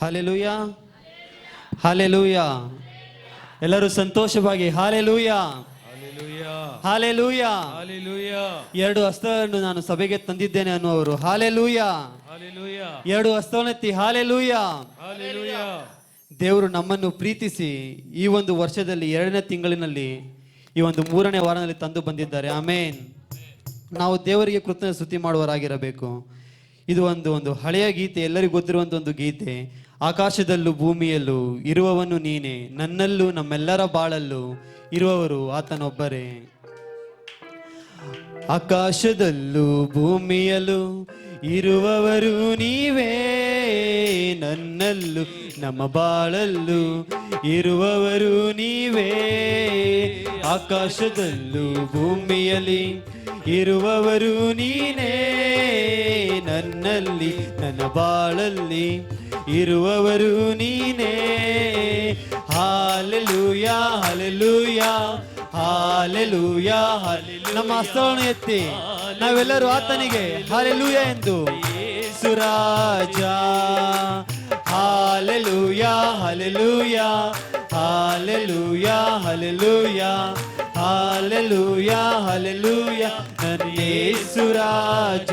Hallelujah. Hallelujah. ಎಲ್ಲರೂ ಸಂತೋಷವಾಗಿ hallelujah. Hallelujah. ಎರಡು ಹಸ್ತವನ್ನು ನಾನು ಸಭೆಗೆ ತಂದಿದ್ದೇನೆ ಅನ್ನುವರು ಹಾಲೆಲೂಯ. ಎರಡು ಹಸ್ತವನ್ನೆತ್ತಿ ಹಾಲೆಲೂಯ. ದೇವರು ನಮ್ಮನ್ನು ಪ್ರೀತಿಸಿ ಈ ಒಂದು ವರ್ಷದಲ್ಲಿ ಎರಡನೇ ತಿಂಗಳಿನಲ್ಲಿ ಈ ಒಂದು ಮೂರನೇ ವಾರದಲ್ಲಿ ತಂದು ಬಂದಿದ್ದಾರೆ. ಆಮೇನ್. ನಾವು ದೇವರಿಗೆ ಕೃತಜ್ಞ ಸ್ತುತಿ ಮಾಡುವರಾಗಿರಬೇಕು ಇದು ಒಂದು ಒಂದು ಹಳೆಯ ಗೀತೆ ಎಲ್ಲರಿಗೂ ಗೊತ್ತಿರುವಂತ ಒಂದು ಗೀತೆ. ಆಕಾಶದಲ್ಲೂ ಭೂಮಿಯಲ್ಲೂ ಇರುವವನು ನೀನೇ. ನನ್ನಲ್ಲೂ ನಮ್ಮೆಲ್ಲರ ಬಾಳಲ್ಲೂ ಇರುವವರು ಆತನೊಬ್ಬರೇ. ಆಕಾಶದಲ್ಲೂ ಭೂಮಿಯಲ್ಲೂ ಇರುವವರು ನೀವೇ. ನನ್ನಲ್ಲೂ ನಮ್ಮ ಬಾಳಲ್ಲೂ ಇರುವವರು ನೀವೇ. ಆಕಾಶದಲ್ಲೂ ಭೂಮಿಯಲ್ಲಿ ಇರುವವರು ನೀನೇ. ನನ್ನಲ್ಲಿ, ನನ್ನ ಬಾಳಲ್ಲಿ ಇರುವವರು ನೀನೇ. Hallelujah, hallelujah, hallelujah, hallelujah. ನಮ್ಮ ಹಸ್ತವನ್ನು ಎತ್ತಿ ನಾವೆಲ್ಲರೂ ಆತನಿಗೆ ಹಾಲೆಲೂಯ ಎಂದು. ಸುರಾಜ, hallelujah, hallelujah hallelujah hallelujah hallelujah, hallelujah. ನನ್ನೇ ಸುರಾಜ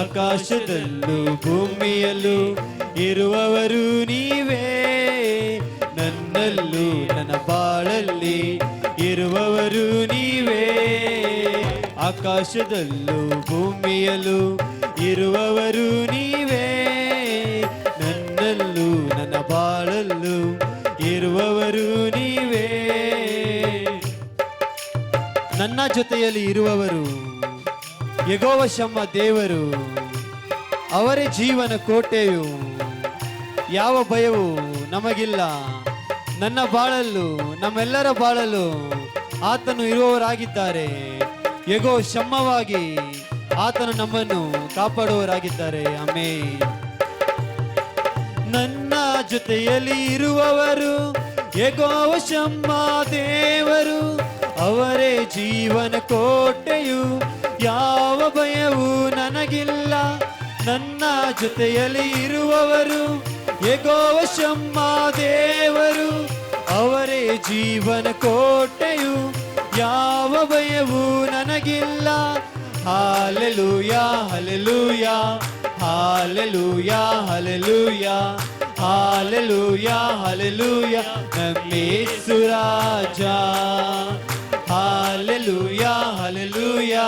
ಆಕಾಶದಲ್ಲೂ ಭೂಮಿಯಲ್ಲೂ ಇರುವವರು ನೀವೇ. ನನ್ನಲ್ಲೂ ನನ್ನ ಬಾಳಲ್ಲಿ ಇರುವವರು ನೀವೇ. ಆಕಾಶದಲ್ಲೂ ಭೂಮಿಯಲ್ಲೂ ಇರುವವರು ನೀವೇ. ನನ್ನಲ್ಲೂ ನನ್ನ ಬಾಳಲ್ಲೂ ಇರುವವರು ನೀವೇ. ನನ್ನ ಜೊತೆಯಲ್ಲಿ ಇರುವವರು ಯಗೋವ ಶಮ್ಮ ದೇವರು, ಅವರೇ ಜೀವನ ಕೋಟೆಯು, ಯಾವ ಭಯವು ನಮಗಿಲ್ಲ. ನನ್ನ ಬಾಳಲು ನಮ್ಮೆಲ್ಲರ ಬಾಳಲು ಆತನು ಇರುವವರಾಗಿದ್ದಾರೆ. ಯಗೋ ಶಮ್ಮವಾಗಿ ಆತನು ನಮ್ಮನ್ನು ಕಾಪಾಡುವವರಾಗಿದ್ದಾರೆ. ಅಮೇ ನನ್ನ ಜೊತೆಯಲ್ಲಿ ಇರುವವರು ಯಗೋ ಶಮ್ಮ ದೇವರು, ಅವರೇ ಜೀವನ ಕೋಟೆಯು ಯಾವ ಭಯವೂ ನನಗಿಲ್ಲ. ನನ್ನ ಜೊತೆಯಲ್ಲಿ ಇರುವವರು ಎಗೋವ ಶಮ್ಮ ದೇವರು. ಅವರೇ ಜೀವನ ಕೋಟೆಯು. ಯಾವ ಭಯವೂ ನನಗಿಲ್ಲ. Hallelujah, hallelujah hallelujah hallelujah hallelujah, hallelujah. ನಮ್ಮೇಸುರಾಜ hallelujah, hallelujah.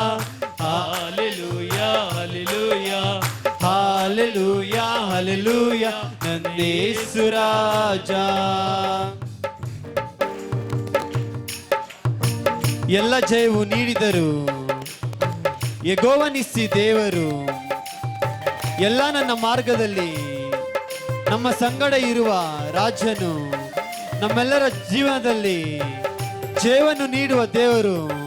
Hallelujah, hallelujah ನಂದೇಸುರಾಜ. ಎಲ್ಲ ಜಯವು ನೀಡಿದರು. ಯಗೋವನಿಸಿ ದೇವರು, ಎಲ್ಲ ನನ್ನ ಮಾರ್ಗದಲ್ಲಿ ನಮ್ಮ ಸಂಗಡ ಇರುವ ರಾಜನು ನಮ್ಮೆಲ್ಲರ ಜೀವನದಲ್ಲಿ ಜಯವನ್ನು ನೀಡುವ ದೇವರು.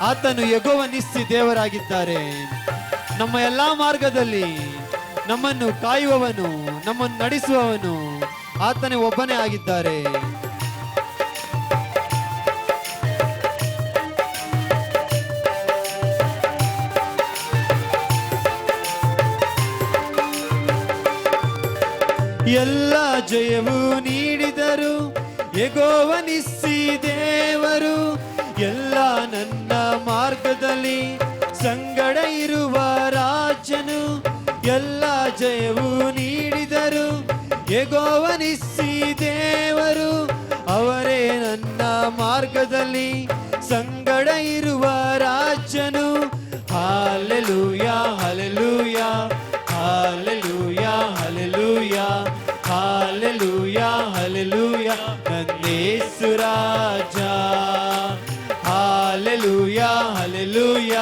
ಆತನು ಯಗೋವನಿಸಿ ದೇವರಾಗಿದ್ದಾರೆ. ನಮ್ಮ ಎಲ್ಲಾ ಮಾರ್ಗದಲ್ಲಿ ನಮ್ಮನ್ನು ಕಾಯುವವನು, ನಮ್ಮನ್ನು ನಡೆಸುವವನು ಆತನೇ ಒಬ್ಬನೇ ಆಗಿದ್ದಾರೆ. ಎಲ್ಲ ಜಯವು ನೀಡಿದರು ಎಗೋವನಿಸಿ ದೇವರು. ಎಗೋವನಿಸಿ ದೇವರು, ಅವರೇ ನನ್ನ ಮಾರ್ಗದಲ್ಲಿ ಸಂಗಡ ಇರುವ ರಾಜನು hallelujah, hallelujah hallelujah hallelujah hallelujah, hallelujah ನಂದೇಸುರಾಜ hallelujah, hallelujah,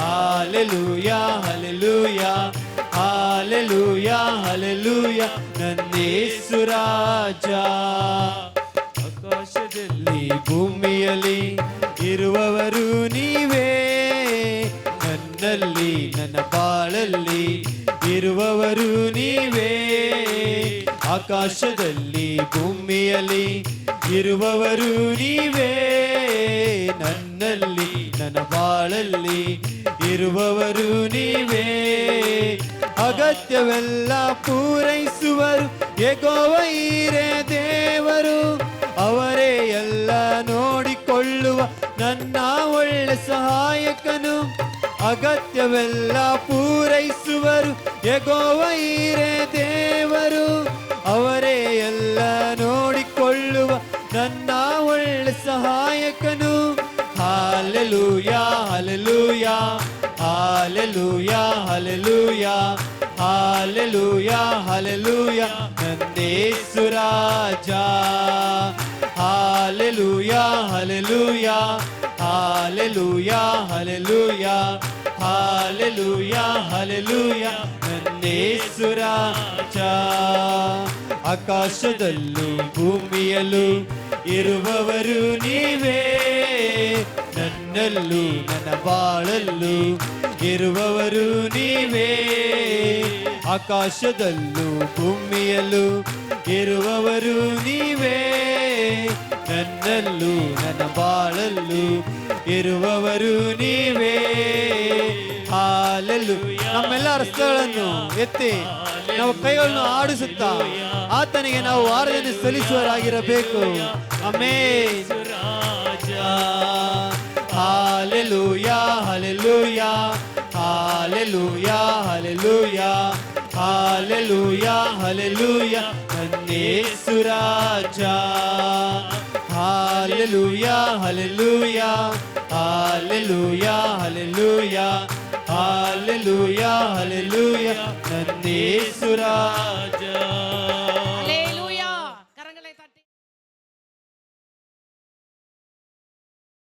hallelujah, hallelujah hallelujah ನನ್ನೇ ಸುರಾಜ ಆಕಾಶದಲ್ಲಿ ಭೂಮಿಯಲ್ಲಿ ಇರುವವರು ನೀವೇ. ನನ್ನಲ್ಲಿ, ನನ್ನ ಬಾಳಲ್ಲಿ ಇರುವವರು ನೀವೇ. ಆಕಾಶದಲ್ಲಿ ಭೂಮಿಯಲ್ಲಿ ಇರುವವರು ನೀವೇ. ನನ್ನಲ್ಲಿ, ನನ್ನ ಬಾಳಲ್ಲಿ ಇರುವವರು ನೀವೇ. ಅಗತ್ಯವೆಲ್ಲ ಪೂರೈಸುವರು. ಎಗೋವೈರೆ ದೇವರು, ಅವರೇ ಎಲ್ಲ ನೋಡಿಕೊಳ್ಳುವ ನನ್ನ ಒಳ್ಳೆ ಸಹಾಯಕನು. ಅಗತ್ಯವೆಲ್ಲ ಪೂರೈಸುವರು. ಎಗೋವೈರೇ ದೇವರು, ಅವರೇ ಎಲ್ಲ ನೋಡಿಕೊಳ್ಳುವ ನನ್ನ ಒಳ್ಳೆ ಸಹಾಯಕನು. Hallelujah hallelujah hallelujah hallelujah. Hallelujah hallelujah ನಂದೇಸು ರಾಜ hallelujah hallelujah hallelujah hallelujah hallelujah hallelujah ನಂದೇಸು ರಾಜ ಆಕಾಶದಲ್ಲೂ ಭೂಮಿಯಲ್ಲೂ ಇರುವವರು ನೀವೇ. ನನ್ನಲ್ಲೂ, ನನ್ನ ಬಾಳಲ್ಲೂ ಇರುವವರು ನೀವೇ. ಆಕಾಶದಲ್ಲೂ ಭೂಮಿಯಲ್ಲೂ ಇರುವವರು ನೀವೇ. ನನ್ನಲ್ಲೂ, ನನ್ನ ಬಾಳಲ್ಲೂ ಇರುವವರು ನೀವೇ. ಹಾಲಲ್ಲೂ ನಮ್ಮೆಲ್ಲ ರಸ್ತೆಗಳನ್ನು ಎತ್ತಿ ನಾವು ಕೈಗಳನ್ನು ಆಡಿಸುತ್ತಾ ಆತನಿಗೆ ನಾವು ಆರಾಧನೆ ಸಲ್ಲಿಸುವರಾಗಿರಬೇಕು ಅಮೇ hallelujah, hallelujah hallelujah, hallelujah. Hallelujah hallelujah ನನ್ನೇಸು ರಾಜ hallelujah hallelujah hallelujah hallelujah hallelujah hallelujah ನನ್ನೇಸು ರಾಜ